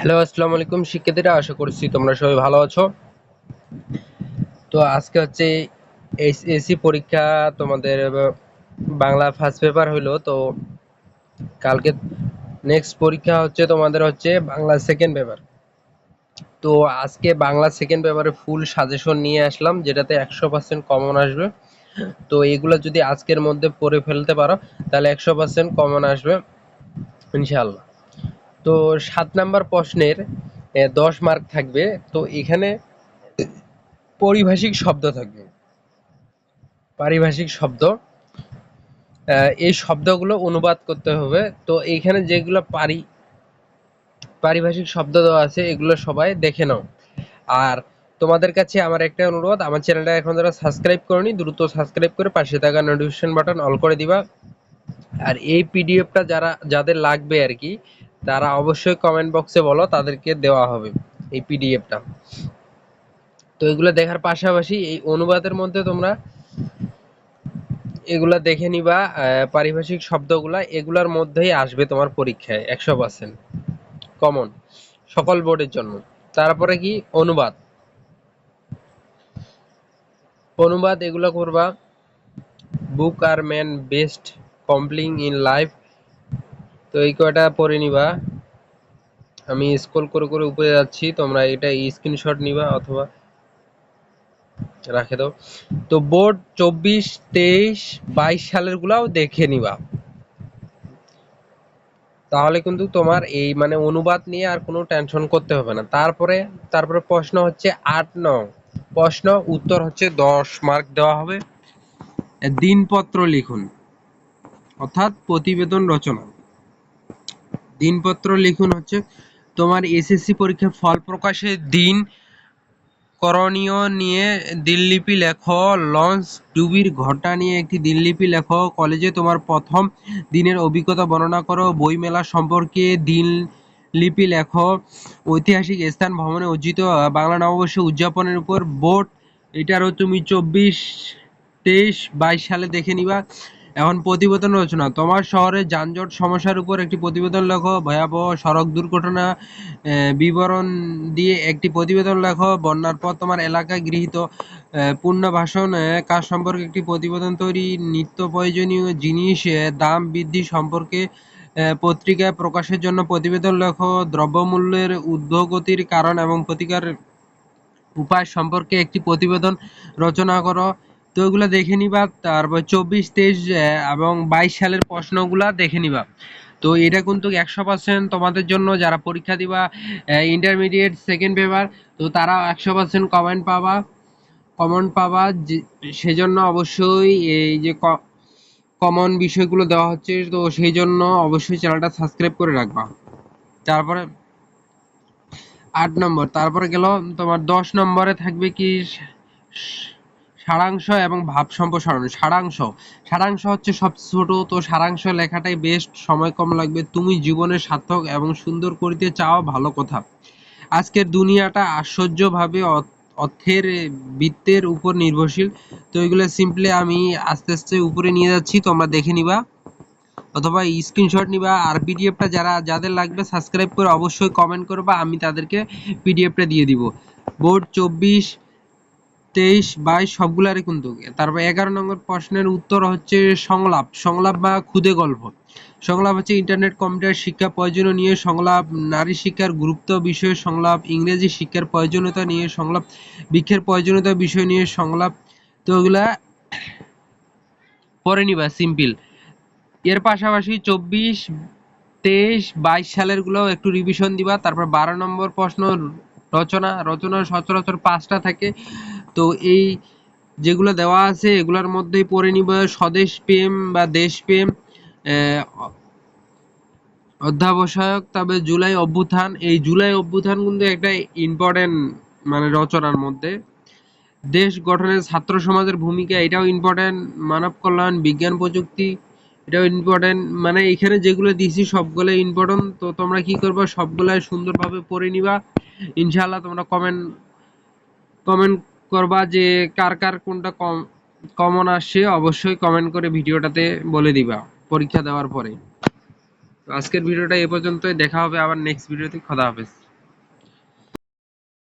Hello, আসসালামু আলাইকুম শিক্ষার্থীরা, আশা করছি তোমরা সবাই ভালো আছো। তো আজকে হচ্ছে এসি পরীক্ষা তোমাদের বাংলা ফার্স্ট পেপার হইল, তো কালকে নেক্সট পরীক্ষা হচ্ছে তোমাদের হচ্ছে বাংলা সেকেন্ড পেপার তো আজকে বাংলা সেকেন্ড পেপারে ফুল সাজেশন নিয়ে আসলাম, যেটাতে একশো পার্সেন্ট কমন আসবে। তো এগুলো যদি আজকের মধ্যে পড়ে ফেলতে পারো, তাহলে একশো পার্সেন্ট কমন আসবে, ইনশাআল্লাহ। তো সাত নাম্বার প্রশ্নের দশ মার্ক থাকবে। তো এখানে পরিভাষিক শব্দ থাকবে। পারিভাষিক শব্দ। এই শব্দগুলো অনুবাদ করতে হবে। তো এইখানে যেগুলো পারি, পারিভাষিক শব্দ দেওয়া আছে, এগুলো সবাই দেখে নাও। আর তোমাদের কাছে আমার একটা অনুরোধ, আমার চ্যানেলটা এখন যারা সাবস্ক্রাইব করনি, দ্রুত সাবস্ক্রাইব করে পাশে থাকা নোটিফিকেশন বাটন অল করে দিবা। আর এই পিডিএফটা যারা, যাদের লাগবে আর কি তারা অবশ্যই কমেন্ট বক্সে বলো, তাদেরকে দেওয়া হবে এই পিডিএফটা তো এগুলো দেখার পাশাপাশি এই অনুবাদের মধ্যে তোমরা এগুলা দেখে নিবা পারিভাষিক শব্দগুলা, এগুলার মধ্যেই আসবে তোমার পরীক্ষায়, একশো পার্সেন্ট কমন সকল বোর্ডের জন্য। তারপরে কি? অনুবাদ। অনুবাদ এগুলো করবা। বুক আর ম্যান বেস্ট কমপ্লিং ইন লাইফ তো এই কয়টা পরে নিবা। আমি স্ক্রল করে করে উপরে যাচ্ছি, তোমরা এটা স্ক্রিনশট নিবা অথবা রাখে দাও। তো বোর্ড চব্বিশ, তেইশ, বাইশ সালের গুলাও দেখে নিবা। তাহলে কিন্তু তোমার এই মানে অনুবাদ নিয়ে আর কোনো টেনশন করতে হবে না। তারপরে তারপরে প্রশ্ন হচ্ছে আট ন। প্রশ্ন উত্তর হচ্ছে দশ মার্ক দেওয়া হবে। দিনপত্র লিখুন। অর্থাৎ প্রতিবেদন রচনা। দিনপত্র লিখুন হচ্ছে, তোমার এসএসসি পরীক্ষার ফল প্রকাশের দিন করণীয় নিয়ে দিনলিপি লেখো, লঞ্চ ডুবির ঘটনা নিয়ে একটি দিনলিপি লেখো, কলেজে তোমার প্রথম দিনের অভিজ্ঞতা বর্ণনা করো, বইমেলা সম্পর্কে দিন লিপি লেখো, ঐতিহাসিক স্থান ভ্রমণে অর্জিত বাংলা নববর্ষ উদযাপনের উপর বোর্ড, এটারও তুমি চব্বিশ, তেইশ, বাইশ সালে দেখে নিবা। এখন প্রতিবেদন রচনা। তোমার শহরে যানজট সমস্যার উপর একটি প্রতিবেদন লেখো, ভয়াবহ সড়ক দুর্ঘটনা বিবরণ দিয়ে একটি প্রতিবেদন লেখো, বন্যার পর তোমার এলাকায় গৃহীত। পুনর্বাসন কাজ সম্পর্কে একটি প্রতিবেদন তৈরি, নিত্য প্রয়োজনীয় জিনিস দাম বৃদ্ধি সম্পর্কে পত্রিকায় প্রকাশের জন্য প্রতিবেদন লেখো, দ্রব্যমূল্যের ঊর্ধ্বগতির কারণ এবং প্রতিকার উপায় সম্পর্কে একটি প্রতিবেদন রচনা করো। তো ওগুলো দেখে নিবা, তারপর চব্বিশ, তেইশ এবং বাইশ সালের প্রশ্নগুলা দেখে নিবা। তো এটা কিন্তু একশো পার্সেন্ট তোমাদের জন্য যারা পরীক্ষা দিবা ইন্টারমিডিয়েট সেকেন্ড পেপার তো তারা একশো পার্সেন্ট কমেন্ট পাবা। কমেন্ট পাবা সেজন্য অবশ্যই এই যে কমন বিষয়গুলো দেওয়া হচ্ছে, তো সেই জন্য অবশ্যই চ্যানেলটা সাবস্ক্রাইব করে রাখবা। তারপরে আট নম্বর, তারপরে গেল তোমার দশ নম্বরে থাকবে কি সারাংশ এবং ভাব সম্প্রসারণ। সারাংশ। সারাংশ হচ্ছে সব ছোট, তো সারাংশ লেখাটাই বেস্ট সময় কম লাগবে। তুমি জীবনের সার্থক এবং সুন্দর করিতে চাও, ভালো কথা। আজকের দুনিয়াটা আশ্চর্যভাবে অর্থের বৃত্তের উপর নির্ভরশীল। তো এগুলো সিম্পলি আমি আস্তে আস্তে উপরে নিয়ে যাচ্ছি। তোমরা দেখে নিবা। অথবা স্ক্রিনশট নিবা। আর পিডিএফটা যারা যাদের লাগবে সাবস্ক্রাইব করে অবশ্যই কমেন্ট করবা। আমি তাদেরকে পিডিএফটা দিয়ে দিব। বোর্ড চব্বিশ তেইশ বাইশ সবগুলারই কিন্তু তারপর এগারো নম্বর প্রশ্নের উত্তর হচ্ছে সংলাপ সংলাপ বা খুদে গল্প। সংলাপ হচ্ছে ইন্টারনেট কম্পিউটার শিক্ষা প্রয়োজনীয় নিয়ে সংলাপ, নারী শিক্ষার গুরুত্ব বিষয়ে সংলাপ, ইংরেজি শিক্ষার প্রয়োজনীয়তা নিয়ে সংলাপ, বৃক্ষের প্রয়োজনীয়তা বিষয় নিয়ে সংলাপ, তো ওগুলা পরে নিবা সিম্পল এর পাশাপাশি চব্বিশ, তেইশ, বাইশ সালেরগুলো একটু রিভিশন দিবা, তারপর বারো নম্বর প্রশ্ন রচনা রচনা সচরাচর পাঁচটা থাকে। তো এই যেগুলো দেওয়া আছে, এগুলোর মধ্যেই পড়ে নিব স্বদেশ প্রেম বা দেশপ্রেম অধ্যাবসায়ক, তবে জুলাই অভ্যুত্থান, এই জুলাই অভ্যুত্থান কিন্তু একটা ইম্পর্টেন্ট মানে রচনার মধ্যে। দেশ গঠনে ছাত্র সমাজের ভূমিকা, এটাও ইম্পর্টেন্ট মানব কল্যাণ, বিজ্ঞান প্রযুক্তি, এটাও ইম্পর্টেন্ট মানে এখানে যেগুলো দিছি সবগুলো ইম্পর্টেন্ট তো তোমরা কি করবা, সবগুলাই সুন্দরভাবে পড়ে নিবা। ইনশাআল্লাহ তোমরা কমেন্ট কমেন্ট করবা যে কার কার কোনটা কম কমন আসছে অবশ্যই কমেন্ট করে ভিডিওটাতে বলে দিবা, পরীক্ষা দেওয়ার পরে। আজকের ভিডিওটা এ পর্যন্তই, দেখা হবে আবার নেক্সট ভিডিওতে খোদা হাফেজ।